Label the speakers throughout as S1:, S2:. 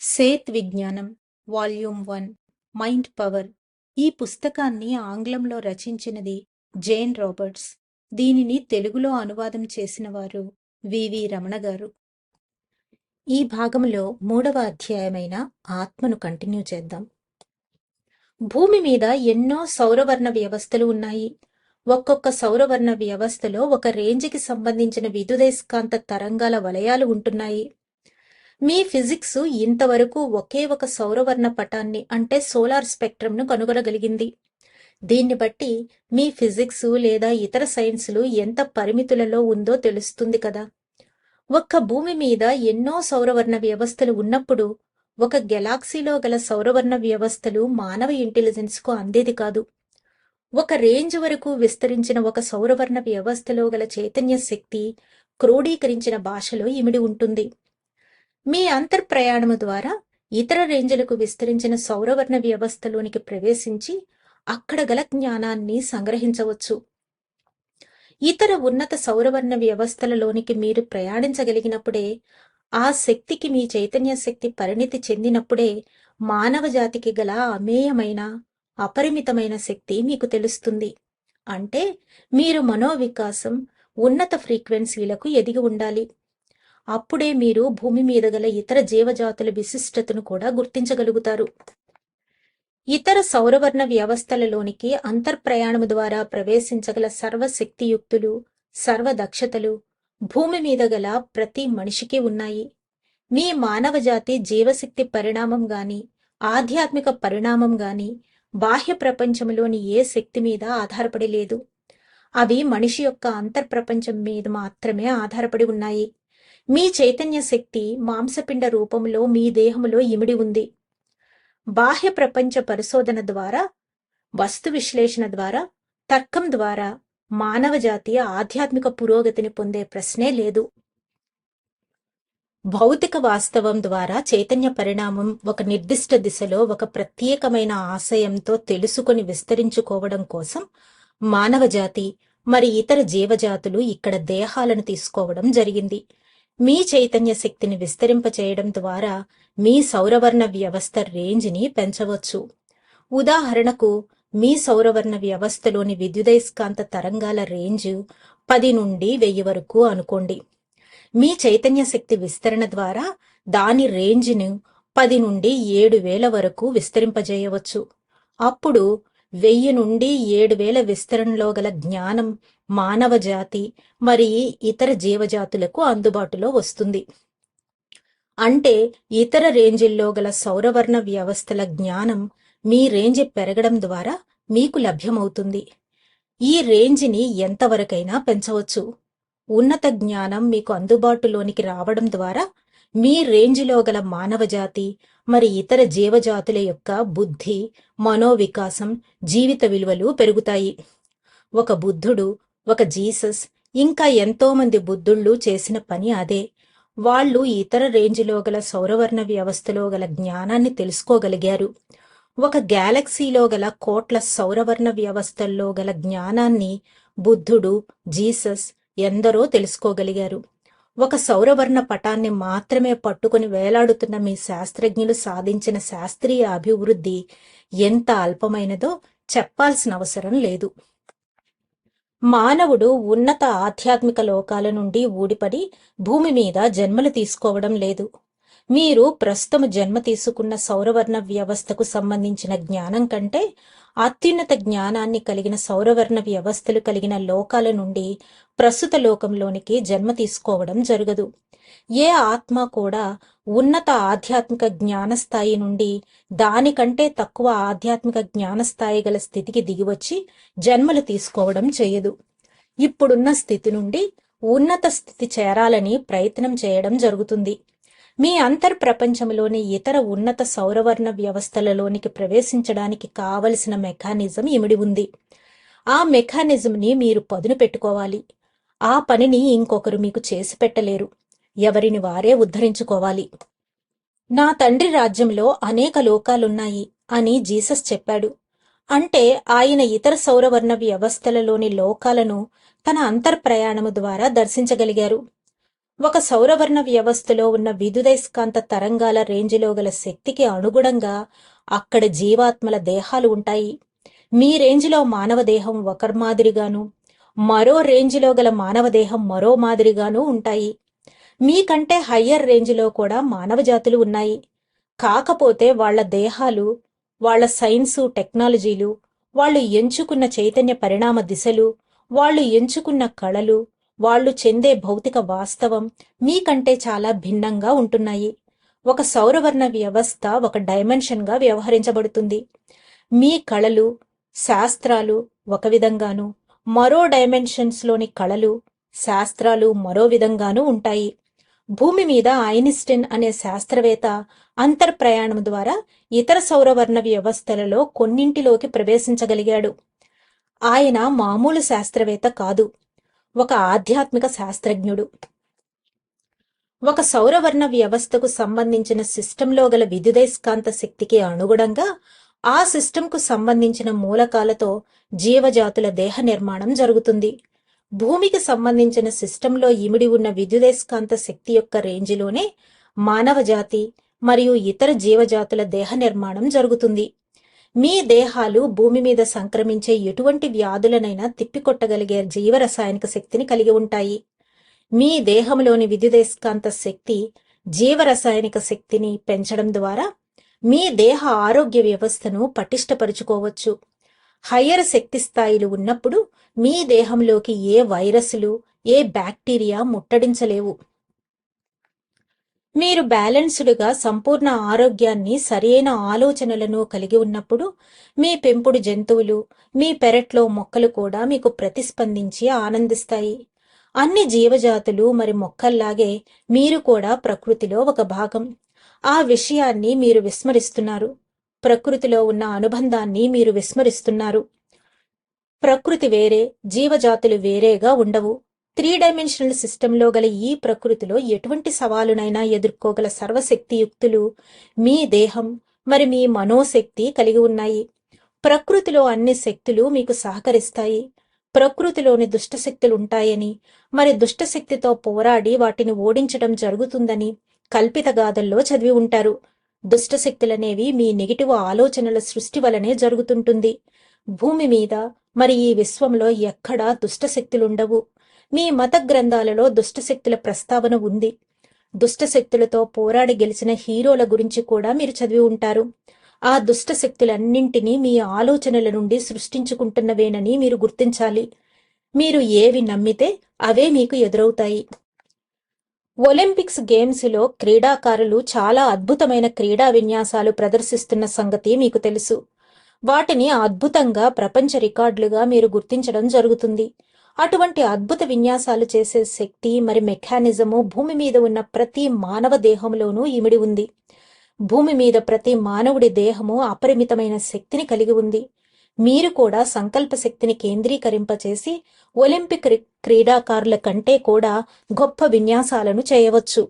S1: Seth విజ్ఞానం volume one mind power. ఈ పుస్తకాన్ని ఆంగ్లంలో రచించినది జేన్ రాబర్ట్స్. దీనిని తెలుగులో అనువాదం చేసిన వారు వివి రమణ గారు. ఈ భాగంలో మూడవ అధ్యాయమైన ఆత్మను కంటిన్యూ చేద్దాం. భూమి మీద ఎన్నో సౌరవర్ణ వ్యవస్థలు ఉన్నాయి. ఒక్కొక్క సౌరవర్ణ వ్యవస్థలో ఒక రేంజ్కి సంబంధించిన విద్యుదయస్కాంత తరంగాల వలయాలు ఉంటున్నాయి. మీ ఫిజిక్స్ ఇంతవరకు ఒకే ఒక సౌరవర్ణ పటాన్ని అంటే సోలార్ స్పెక్ట్రమ్ను కనుగొనగలిగింది. దీన్ని బట్టి మీ ఫిజిక్స్ లేదా ఇతర సైన్సులు ఎంత పరిమితులలో ఉందో తెలుస్తుంది కదా. ఒక్క భూమి మీద ఎన్నో సౌరవర్ణ వ్యవస్థలు ఉన్నప్పుడు ఒక గెలాక్సీలో గల సౌరవర్ణ వ్యవస్థలు మానవ ఇంటెలిజెన్స్కు అందేది కాదు. ఒక రేంజ్ వరకు విస్తరించిన ఒక సౌరవర్ణ వ్యవస్థలో గల చైతన్య శక్తి క్రోడీకరించిన భాషలో ఇమిడి ఉంటుంది. మీ అంతర్ప్రయాణము ద్వారా ఇతర రేంజ్లకు విస్తరించిన సౌరవర్ణ వ్యవస్థలోనికి ప్రవేశించి అక్కడ గల జ్ఞానాన్ని సంగ్రహించవచ్చు. ఇతర ఉన్నత సౌరవర్ణ వ్యవస్థలలోనికి మీరు ప్రయాణించగలిగినప్పుడే ఆ శక్తికి మీ చైతన్య శక్తి పరిణితి చెందినప్పుడే మానవ జాతికి గల అమేయమైన అపరిమితమైన శక్తి మీకు తెలుస్తుంది. అంటే మీరు మనోవికాసం ఉన్నత ఫ్రీక్వెన్సీలకు ఎదిగి ఉండాలి. అప్పుడే మీరు భూమి మీద గల ఇతర జీవజాతుల విశిష్టతను కూడా గుర్తించగలుగుతారు. ఇతర సౌరవర్ణ వ్యవస్థలలోనికి అంతర్ప్రయాణము ద్వారా ప్రవేశించగల సర్వశక్తియుక్తులు సర్వదక్షతలు భూమి మీద గల ప్రతి మనిషికి ఉన్నాయి. మీ మానవజాతి జీవశక్తి పరిణామం గాని ఆధ్యాత్మిక పరిణామం గాని బాహ్య ప్రపంచంలోని ఏ శక్తి మీద ఆధారపడి లేదు. అవి మనిషి యొక్క అంతర్ప్రపంచం మీద మాత్రమే ఆధారపడి ఉన్నాయి. మీ చైతన్య శక్తి మాంసపిండ రూపంలో మీ దేహములో ఇమిడి ఉంది. బాహ్య ప్రపంచ పరిశోధన ద్వారా వస్తు విశ్లేషణ ద్వారా తర్కం ద్వారా మానవ జాతి ఆధ్యాత్మిక పురోగతిని పొందే ప్రశ్నే లేదు. భౌతిక వాస్తవం ద్వారా చైతన్య పరిణామం ఒక నిర్దిష్ట దిశలో ఒక ప్రత్యేకమైన ఆశయంతో తెలుసుకొని విస్తరించుకోవడం కోసం మానవ జాతి మరి ఇతర జీవజాతులు ఇక్కడ దేహాలను తీసుకోవడం జరిగింది. మీ చైతన్య శక్తిని విస్తరింపచేయడం ద్వారా మీ సౌరవర్ణ వ్యవస్థ రేంజ్ని పెంచవచ్చు. ఉదాహరణకు మీ సౌరవర్ణ వ్యవస్థలోని విద్యుదయస్కాంత తరంగాల రేంజ్ పది నుండి వెయ్యి వరకు అనుకోండి. మీ చైతన్య శక్తి విస్తరణ ద్వారా దాని రేంజ్ను పది నుండి ఏడు వేల వరకు విస్తరింపజేయవచ్చు. అప్పుడు వెయ్యి నుండి ఏడు వేల విస్తరణలో గల జ్ఞానం మానవ జాతి మరి ఇతర జీవజాతులకు అందుబాటులో వస్తుంది. అంటే ఇతర రేంజిల్లో గల సౌరవర్ణ వ్యవస్థల జ్ఞానం మీ రేంజ్ పెరగడం ద్వారా మీకు లభ్యమవుతుంది. ఈ రేంజ్ని ఎంతవరకైనా పెంచవచ్చు. ఉన్నత జ్ఞానం మీకు అందుబాటులోనికి రావడం ద్వారా మీ రేంజ్లో గల మానవజాతి మరి ఇతర జీవజాతుల యొక్క బుద్ధి మనోవికాసం జీవిత విలువలు పెరుగుతాయి. ఒక బుద్ధుడు ఒక జీసస్ ఇంకా ఎంతోమంది బుద్ధుళ్ళు చేసిన పని అదే. వాళ్ళు ఇతర రేంజ్లో గల సౌరవర్ణ వ్యవస్థలో గల జ్ఞానాన్ని తెలుసుకోగలిగారు. ఒక గ్యాలక్సీలో గల కోట్ల సౌరవర్ణ వ్యవస్థల్లో గల జ్ఞానాన్ని బుద్ధుడు జీసస్ ఎందరో తెలుసుకోగలిగారు. ఒక సౌరవర్ణ పటాన్ని మాత్రమే పట్టుకుని వేలాడుతున్న మీ శాస్త్రజ్ఞులు సాధించిన శాస్త్రీయ అభివృద్ధి ఎంత అల్పమైనదో చెప్పాల్సిన అవసరం లేదు. మానవుడు ఉన్నత ఆధ్యాత్మిక లోకాల నుండి ఊడిపడి భూమి మీద జన్మలు తీసుకోవడం లేదు. మీరు ప్రస్తుతం జన్మ తీసుకున్న సౌరవర్ణ వ్యవస్థకు సంబంధించిన జ్ఞానం కంటే అత్యున్నత జ్ఞానాన్ని కలిగిన సౌరవర్ణ వ్యవస్థలు కలిగిన లోకాల నుండి ప్రస్తుత లోకంలోనికి జన్మ తీసుకోవడం జరగదు. ఏ ఆత్మ కూడా ఉన్నత ఆధ్యాత్మిక జ్ఞానస్థాయి నుండి దానికంటే తక్కువ ఆధ్యాత్మిక జ్ఞానస్థాయి గల స్థితికి దిగివచ్చి జన్మలు తీసుకోవడం చేయదు. ఇప్పుడున్న స్థితి నుండి ఉన్నత స్థితి చేరాలని ప్రయత్నం చేయడం జరుగుతుంది. మీ అంతర్ ప్రపంచంలోని ఇతర ఉన్నత సౌరవర్ణ వ్యవస్థలలోనికి ప్రవేశించడానికి కావలసిన మెకానిజం ఇమిడి ఉంది. ఆ మెకానిజంని మీరు పదును పెట్టుకోవాలి. ఆ పనిని ఇంకొకరు మీకు చేసి పెట్టలేరు. ఎవరిని వారే ఉద్ధరించుకోవాలి. నా తండ్రి రాజ్యంలో అనేక లోకాలున్నాయి అని జీసస్ చెప్పాడు. అంటే ఆయన ఇతర సౌరవర్ణ వ్యవస్థలలోని లోకాలను తన అంతర్ప్రయాణము ద్వారా దర్శించగలిగారు. ఒక సౌరవర్ణ వ్యవస్థలో ఉన్న విద్యుదయస్కాంత తరంగాల రేంజిలో గల శక్తికి అనుగుణంగా అక్కడ జీవాత్మల దేహాలు ఉంటాయి. మీ రేంజిలో మానవ దేహం ఒక మాదిరిగాను మరో రేంజిలో గల మానవ దేహం మరో మాదిరిగాను ఉంటాయి. మీకంటే హయ్యర్ రేంజిలో కూడా మానవ జాతులు ఉన్నాయి. కాకపోతే వాళ్ళ దేహాలు వాళ్ళ సైన్సు టెక్నాలజీలు వాళ్ళు ఎంచుకున్న చైతన్య పరిణామ దిశలు వాళ్ళు ఎంచుకున్న కళలు వాళ్ళు చెందే భౌతిక వాస్తవం మీకంటే చాలా భిన్నంగా ఉంటున్నాయి. ఒక సౌరవర్ణ వ్యవస్థ ఒక డైమెన్షన్గా వ్యవహరించబడుతుంది. మీ కళలు శాస్త్రాలు ఒక విధంగాను మరో డైమెన్షన్స్లోని కళలు శాస్త్రాలు మరో విధంగానూ ఉంటాయి. భూమి మీద ఐనిస్టిన్ అనే శాస్త్రవేత్త అంతర్ ప్రయాణం ద్వారా ఇతర సౌరవర్ణ వ్యవస్థలలో కొన్నింటిలోకి ప్రవేశించగలిగాడు. ఆయన మామూలు శాస్త్రవేత్త కాదు. ఒక ఆధ్యాత్మిక శాస్త్రజ్ఞుడు. ఒక సౌరవర్ణ వ్యవస్థకు సంబంధించిన సిస్టంలో గల విద్యుదయస్కాంత శక్తికి అనుగుణంగా ఆ సిస్టంకు సంబంధించిన మూలకాలతో జీవజాతుల దేహ నిర్మాణం జరుగుతుంది. భూమికి సంబంధించిన సిస్టంలో ఇమిడి ఉన్న విద్యుదయస్కాంత శక్తి యొక్క రేంజిలోనే మానవజాతి మరియు ఇతర జీవజాతుల దేహ నిర్మాణం జరుగుతుంది. మీ దేహాలు భూమి మీద సంక్రమించే ఎటువంటి వ్యాధులనైనా తిప్పికొట్టగలిగే జీవరసాయనిక శక్తిని కలిగి ఉంటాయి. మీ దేహంలోని విద్యుదయస్కాంత శక్తి జీవరసాయనిక శక్తిని పెంచడం ద్వారా మీ దేహ ఆరోగ్య వ్యవస్థను పటిష్టపరుచుకోవచ్చు. హయ్యర్ శక్తి స్థాయిలు ఉన్నప్పుడు మీ దేహంలోకి ఏ వైరస్లు ఏ బ్యాక్టీరియా ముట్టడించలేవు. మీరు బ్యాలెన్స్డ్గా సంపూర్ణ ఆరోగ్యాన్ని సరైన ఆలోచనలను కలిగి ఉన్నప్పుడు మీ పెంపుడు జంతువులు మీ పెరట్లో మొక్కలు కూడా మీకు ప్రతిస్పందించి ఆనందిస్తాయి. అన్ని జీవజాతులు మరి మొక్కల్లాగే మీరు కూడా ప్రకృతిలో ఒక భాగం. ఆ విషయాన్ని మీరు విస్మరిస్తున్నారు. ప్రకృతిలో ఉన్న అనుబంధాన్ని మీరు విస్మరిస్తున్నారు. ప్రకృతి వేరే జీవజాతులు వేరేగా ఉండవు. త్రీ డైమెన్షనల్ సిస్టంలో గల ఈ ప్రకృతిలో ఎటువంటి సవాలునైనా ఎదుర్కోగల సర్వశక్తియుక్తులు మీ దేహం మరి మీ మనోశక్తి కలిగి ఉన్నాయి. ప్రకృతిలో అన్ని శక్తులు మీకు సహకరిస్తాయి. ప్రకృతిలోని దుష్టశక్తులు ఉంటాయని మరి దుష్టశక్తితో పోరాడి వాటిని ఓడించడం జరుగుతుందని కల్పిత గాథల్లో చదివి ఉంటారు. దుష్టశక్తులనేవి మీ నెగిటివ్ ఆలోచనల సృష్టి వలనే జరుగుతుంటుంది. భూమి మీద మరి ఈ విశ్వంలో ఎక్కడా దుష్టశక్తులుండవు. మీ మత గ్రంథాలలో దుష్టశక్తుల ప్రస్తావన ఉంది. దుష్టశక్తులతో పోరాడి గెలిచిన హీరోల గురించి కూడా మీరు చదివి ఉంటారు. ఆ దుష్టశక్తులన్నింటినీ మీ ఆలోచనల నుండి సృష్టించుకుంటున్నవేనని మీరు గుర్తించాలి. మీరు ఏవి నమ్మితే అవే మీకు ఎదురవుతాయి. ఒలింపిక్స్ గేమ్స్లో క్రీడాకారులు చాలా అద్భుతమైన క్రీడా విన్యాసాలు ప్రదర్శిస్తున్న సంగతి మీకు తెలుసు. వాటిని అద్భుతంగా ప్రపంచ రికార్డులుగా మీరు గుర్తించడం జరుగుతుంది. అటువంటి అద్భుత విన్యాసాలు చేసే శక్తి మరి మెకానిజము భూమి మీద ఉన్న ప్రతి మానవ దేహంలోనూ ఇమిడి ఉంది. భూమి మీద ప్రతి మానవుడి దేహము అపరిమితమైన శక్తిని కలిగి ఉంది. మీరు కూడా సంకల్ప శక్తిని కేంద్రీకరింపచేసి ఒలింపిక్ క్రీడాకారుల కంటే కూడా గొప్ప విన్యాసాలను చేయవచ్చు.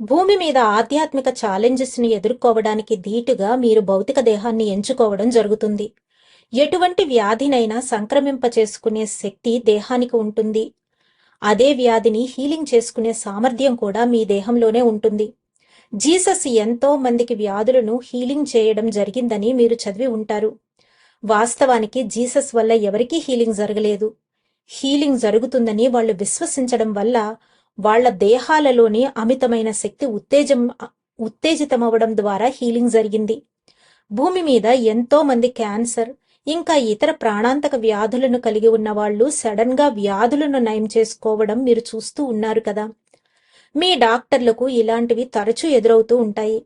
S1: భూమి మీద ఆధ్యాత్మిక ఛాలెంజెస్ని ఎదుర్కోవడానికి ధీటుగా మీరు భౌతిక దేహాన్ని ఎంచుకోవడం జరుగుతుంది. ఎటువంటి వ్యాధినైనా సంక్రమింప చేసుకునే శక్తి దేహానికి ఉంటుంది. అదే వ్యాధిని హీలింగ్ చేసుకునే సామర్థ్యం కూడా మీ దేహంలోనే ఉంటుంది. జీసస్ ఎంతో మందికి వ్యాధులను హీలింగ్ చేయడం జరిగిందని మీరు చదివి ఉంటారు. వాస్తవానికి జీసస్ వల్ల ఎవరికీ హీలింగ్ జరగలేదు. హీలింగ్ జరుగుతుందని వాళ్ళు విశ్వసించడం వల్ల వాళ్ళ దేహాలలోని అమితమైన శక్తి ఉత్తేజం ఉత్తేజితమవడం ద్వారా హీలింగ్ జరిగింది. భూమి మీద ఎంతో మంది క్యాన్సర్ ఇంకా ఇతర ప్రాణాంతక వ్యాధులను కలిగి ఉన్న వాళ్ళు సడన్గా వ్యాధులను నయం చేసుకోవడం మీరు చూస్తూ ఉన్నారు కదా. మీ డాక్టర్లకు ఇలాంటివి తరచూ ఎదురవుతూ ఉంటాయి.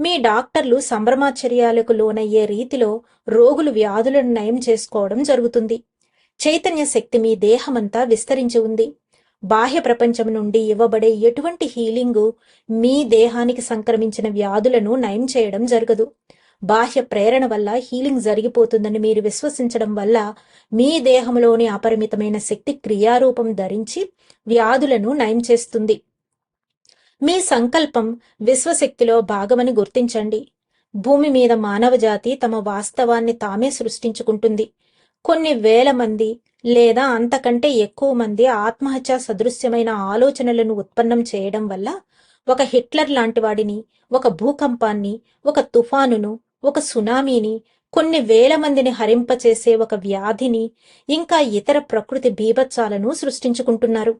S1: మీ డాక్టర్లు సంభ్రమాచర్యాలకు లోనయ్యే రీతిలో రోగులు వ్యాధులను నయం చేసుకోవడం జరుగుతుంది. చైతన్య శక్తి మీ దేహమంతా విస్తరించి ఉంది. బాహ్య ప్రపంచం నుండి ఇవ్వబడే ఎటువంటి హీలింగు మీ దేహానికి సంక్రమించిన వ్యాధులను నయం చేయడం జరగదు. బాహ్య ప్రేరణ వల్ల హీలింగ్ జరిగిపోతుందని మీరు విశ్వసించడం వల్ల మీ దేహంలోని అపరిమితమైన శక్తి క్రియారూపం ధరించి వ్యాధులను నయం చేస్తుంది. మీ సంకల్పం విశ్వశక్తిలో భాగమని గుర్తించండి. భూమి మీద మానవ జాతి తమ వాస్తవాన్ని తామే సృష్టించుకుంటుంది. కొన్ని వేల మంది లేదా అంతకంటే ఎక్కువ మంది ఆత్మహత్యా సదృశ్యమైన ఆలోచనలను ఉత్పన్నం చేయడం వల్ల ఒక హిట్లర్ లాంటి వాడిని ఒక భూకంపాన్ని ఒక తుఫానును ఒక సునామీని కొన్ని వేల మందిని హరింపచేసే ఒక వ్యాధిని ఇంకా ఇతర ప్రకృతి బీభత్సాలను సృష్టించుకుంటున్నారు.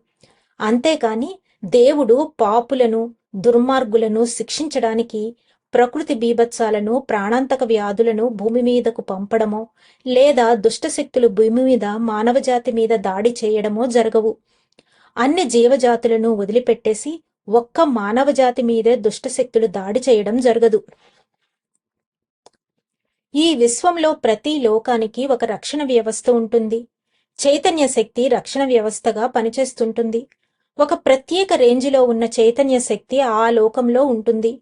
S1: అంతేకాని దేవుడు పాపులను దుర్మార్గులను శిక్షించడానికి ప్రకృతి బీభత్సాలను ప్రాణాంతక వ్యాధులను భూమి మీదకు పంపడమో లేదా దుష్టశక్తులు భూమి మీద మానవజాతి మీద దాడి చేయడమో జరగవు. అన్ని జీవజాతులను వదిలిపెట్టేసి ఒక్క మానవజాతి మీదే దుష్టశక్తులు దాడి చేయడం జరగదు. ఈ విశ్వంలో ప్రతి లోకానికి ఒక రక్షణ వ్యవస్థ ఉంటుంది. చైతన్య శక్తి రక్షణ వ్యవస్థగా పనిచేస్తుంటుంది. ఒక ప్రత్యేక రేంజిలో ఉన్న చైతన్య శక్తి ఆ లోకంలో ఉంటుంది.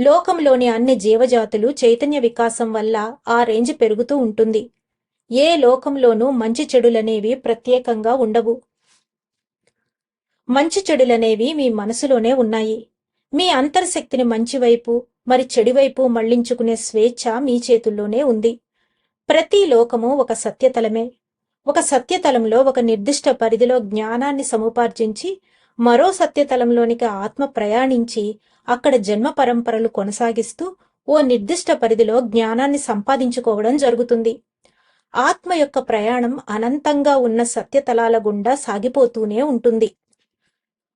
S1: లోకంలోని అన్ని జీవజాతులు చైతన్య వికాసం వల్ల ఆ రేంజ్ పెరుగుతూ ఉంటుంది. ఏ లోకంలోనూ మంచి చెడులనేవి ప్రత్యేకంగా ఉండవు. మంచి చెడులనేవి మీ మనసులోనే ఉన్నాయి. మీ అంతర్శక్తిని మంచివైపు మరి చెడివైపు మళ్ళించుకునే స్వేచ్ఛ మీ చేతుల్లోనే ఉంది. ప్రతి లోకము ఒక సత్యతలమే. ఒక సత్యతలంలో ఒక నిర్దిష్ట పరిధిలో జ్ఞానాన్ని సముపార్జించి మరో సత్యతలంలోనికి ఆత్మ ప్రయాణించి అక్కడ జన్మ పరంపరలు కొనసాగిస్తూ ఓ నిర్దిష్ట పరిధిలో జ్ఞానాన్ని సంపాదించుకోవడం జరుగుతుంది. ఆత్మ యొక్క ప్రయాణం అనంతంగా ఉన్న సత్యతలాల గుండా సాగిపోతూనే ఉంటుంది.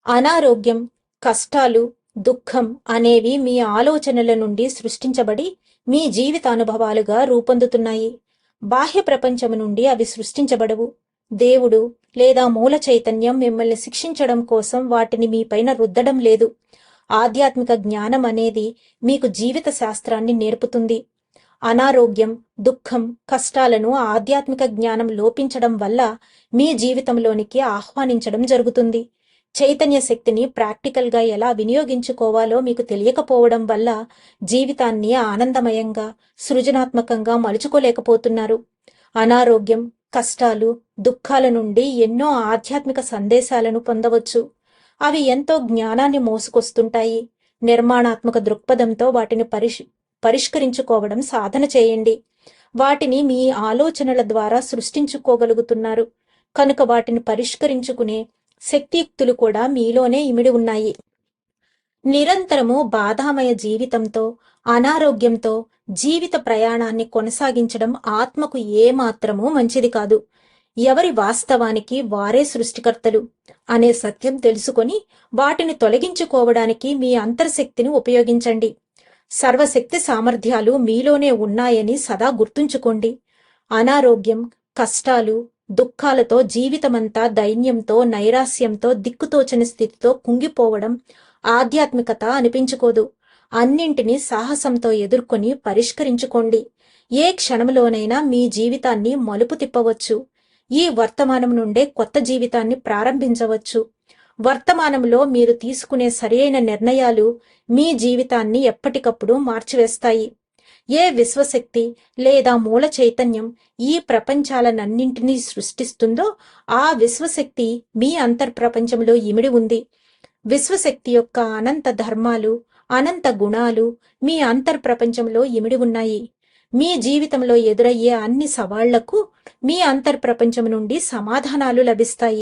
S1: అనారోగ్యం కష్టాలు దుఃఖం అనేవి మీ ఆలోచనల నుండి సృష్టించబడి మీ జీవితానుభవాలుగా రూపొందుతున్నాయి. బాహ్య ప్రపంచం నుండి అవి సృష్టించబడవు. దేవుడు లేదా మూల చైతన్యం మిమ్మల్ని శిక్షించడం కోసం వాటిని మీపైన రుద్దడం లేదు. ఆధ్యాత్మిక జ్ఞానం అనేది మీకు జీవిత శాస్త్రాన్ని నేర్పుతుంది. అనారోగ్యం దుఃఖం కష్టాలను ఆధ్యాత్మిక జ్ఞానం లోపించడం వల్ల మీ జీవితంలోనికి ఆహ్వానించడం జరుగుతుంది. చైతన్య శక్తిని ప్రాక్టికల్గా ఎలా వినియోగించుకోవాలో మీకు తెలియకపోవడం వల్ల జీవితాన్ని ఆనందమయంగా సృజనాత్మకంగా మలుచుకోలేకపోతున్నారు. అనారోగ్యం కష్టాలు దుఃఖాల నుండి ఎన్నో ఆధ్యాత్మిక సందేశాలను పొందవచ్చు. అవి ఎంతో జ్ఞానాన్ని మోసుకొస్తుంటాయి. నిర్మాణాత్మక దృక్పథంతో వాటిని పరిష్ పరిష్కరించుకోవడం సాధన చేయండి. వాటిని మీ ఆలోచనల ద్వారా సృష్టించుకోగలుగుతున్నారు. కనుక వాటిని పరిష్కరించుకునే శక్తియుక్తులు కూడా మీలోనే ఇమిడి ఉన్నాయి. నిరంతరము బాధామయ జీవితంతో అనారోగ్యంతో జీవిత ప్రయాణాన్ని కొనసాగించడం ఆత్మకు ఏమాత్రమూ మంచిది కాదు. ఎవరి వాస్తవానికి వారే సృష్టికర్తలు అనే సత్యం తెలుసుకొని వాటిని తొలగించుకోవడానికి మీ అంతర్శక్తిని ఉపయోగించండి. సర్వశక్తి సామర్థ్యాలు మీలోనే ఉన్నాయని సదా గుర్తుంచుకోండి. అనారోగ్యం కష్టాలు దుఃఖాలతో జీవితమంతా దైన్యంతో నైరాస్యంతో దిక్కుతోచని స్థితితో కుంగిపోవడం ఆధ్యాత్మికత అనిపించుకోదు. అన్నింటినీ సాహసంతో ఎదుర్కొని పరిష్కరించుకోండి. ఏ క్షణంలోనైనా మీ జీవితాన్ని మలుపు తిప్పవచ్చు. ఈ వర్తమానం నుండే కొత్త జీవితాన్ని ప్రారంభించవచ్చు. వర్తమానంలో మీరు తీసుకునే సరియైన నిర్ణయాలు మీ జీవితాన్ని ఎప్పటికప్పుడు మార్చివేస్తాయి. ఏ విశ్వశక్తి లేదా మూల చైతన్యం ఈ ప్రపంచాలనన్నింటినీ సృష్టిస్తుందో ఆ విశ్వశక్తి మీ అంతర్ప్రపంచంలో ఇమిడి ఉంది. విశ్వశక్తి యొక్క అనంత ధర్మాలు అనంత గుణాలు మీ అంతర్ప్రపంచంలో ఇమిడి ఉన్నాయి. మీ జీవితంలో ఎదురయ్యే అన్ని సవాళ్ళకు మీ అంతర్ప్రపంచం నుండి సమాధానాలు లభిస్తాయి.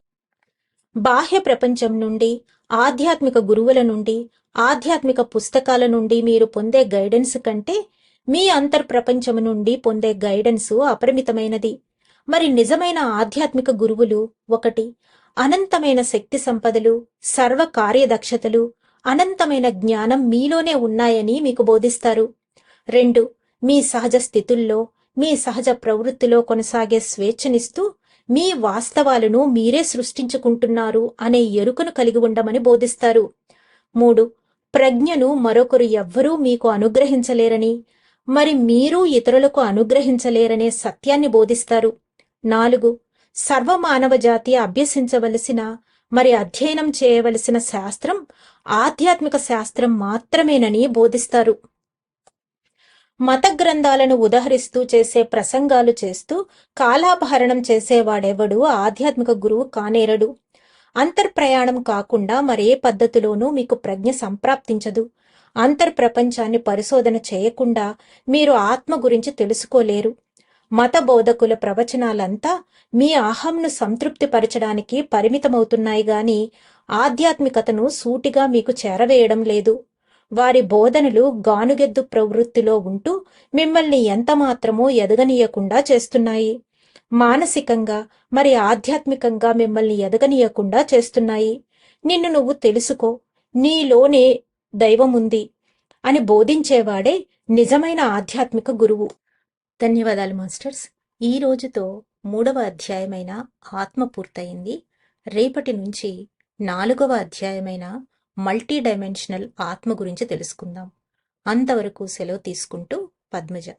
S1: బాహ్య ప్రపంచం నుండి ఆధ్యాత్మిక గురువుల నుండి ఆధ్యాత్మిక పుస్తకాల నుండి మీరు పొందే గైడెన్స్ కంటే మీ అంతర్ప్రపంచము నుండి పొందే గైడెన్స్ అపరిమితమైనది. మరి నిజమైన ఆధ్యాత్మిక గురువులు ఒకటి అనంతమైన శక్తి సంపదలు సర్వ కార్యదక్షతలు అనంతమైన జ్ఞానం మీలోనే ఉన్నాయని మీకు బోధిస్తారు. రెండు మీ సహజ స్థితుల్లో మీ సహజ ప్రవృత్తిలో కొనసాగే స్వేచ్ఛనిస్తూ మీ వాస్తవాలను మీరే సృష్టించుకుంటున్నారు అనే ఎరుకను కలిగి ఉండమని బోధిస్తారు. మూడు ప్రజ్ఞను మరొకరు ఎవ్వరూ మీకు అనుగ్రహించలేరని మరి మీరు ఇతరులకు అనుగ్రహించలేరనే సత్యాన్ని బోధిస్తారు. నాలుగు సర్వమానవ జాతి అభ్యసించవలసిన మరి అధ్యయనం చేయవలసిన శాస్త్రం ఆధ్యాత్మిక శాస్త్రం మాత్రమేనని బోధిస్తారు. మత గ్రంథాలను ఉదహరిస్తూ చేసే ప్రసంగాలు చేస్తూ కాలాభరణం చేసేవాడెవడు? ఆధ్యాత్మిక గురువు కానేరడు. అంతర్ప్రయాణం కాకుండా మరే పద్ధతిలోనూ మీకు ప్రజ్ఞ సంప్రాప్తించదు. అంతర్ప్రపంచాన్ని పరిశోధన చేయకుండా మీరు ఆత్మ గురించి తెలుసుకోలేరు. మత బోధకుల ప్రవచనాలంతా మీ అహంను సంతృప్తిపరచడానికి పరిమితమవుతున్నాయి గాని ఆధ్యాత్మికతను సూటిగా మీకు చేరవేయడం లేదు. వారి బోధనలు గానుగెద్దు ప్రవృత్తిలో ఉంటూ మిమ్మల్ని ఎంతమాత్రమూ ఎదగనీయకుండా చేస్తున్నాయి. మానసికంగా మరి ఆధ్యాత్మికంగా మిమ్మల్ని ఎదగనీయకుండా చేస్తున్నాయి. నిన్ను నువ్వు తెలుసుకో. నీలోనే దైవముంది అని బోధించేవాడే నిజమైన ఆధ్యాత్మిక గురువు. ధన్యవాదాలు మాస్టర్స్. ఈ రోజుతో మూడవ అధ్యాయమైన ఆత్మ పూర్తయింది. రేపటి నుంచి నాలుగవ అధ్యాయమైన మల్టీ డైమెన్షనల్ ఆత్మ గురించి తెలుసుకుందాం. అంతవరకు సెలవు తీసుకుంటూ పద్మజ.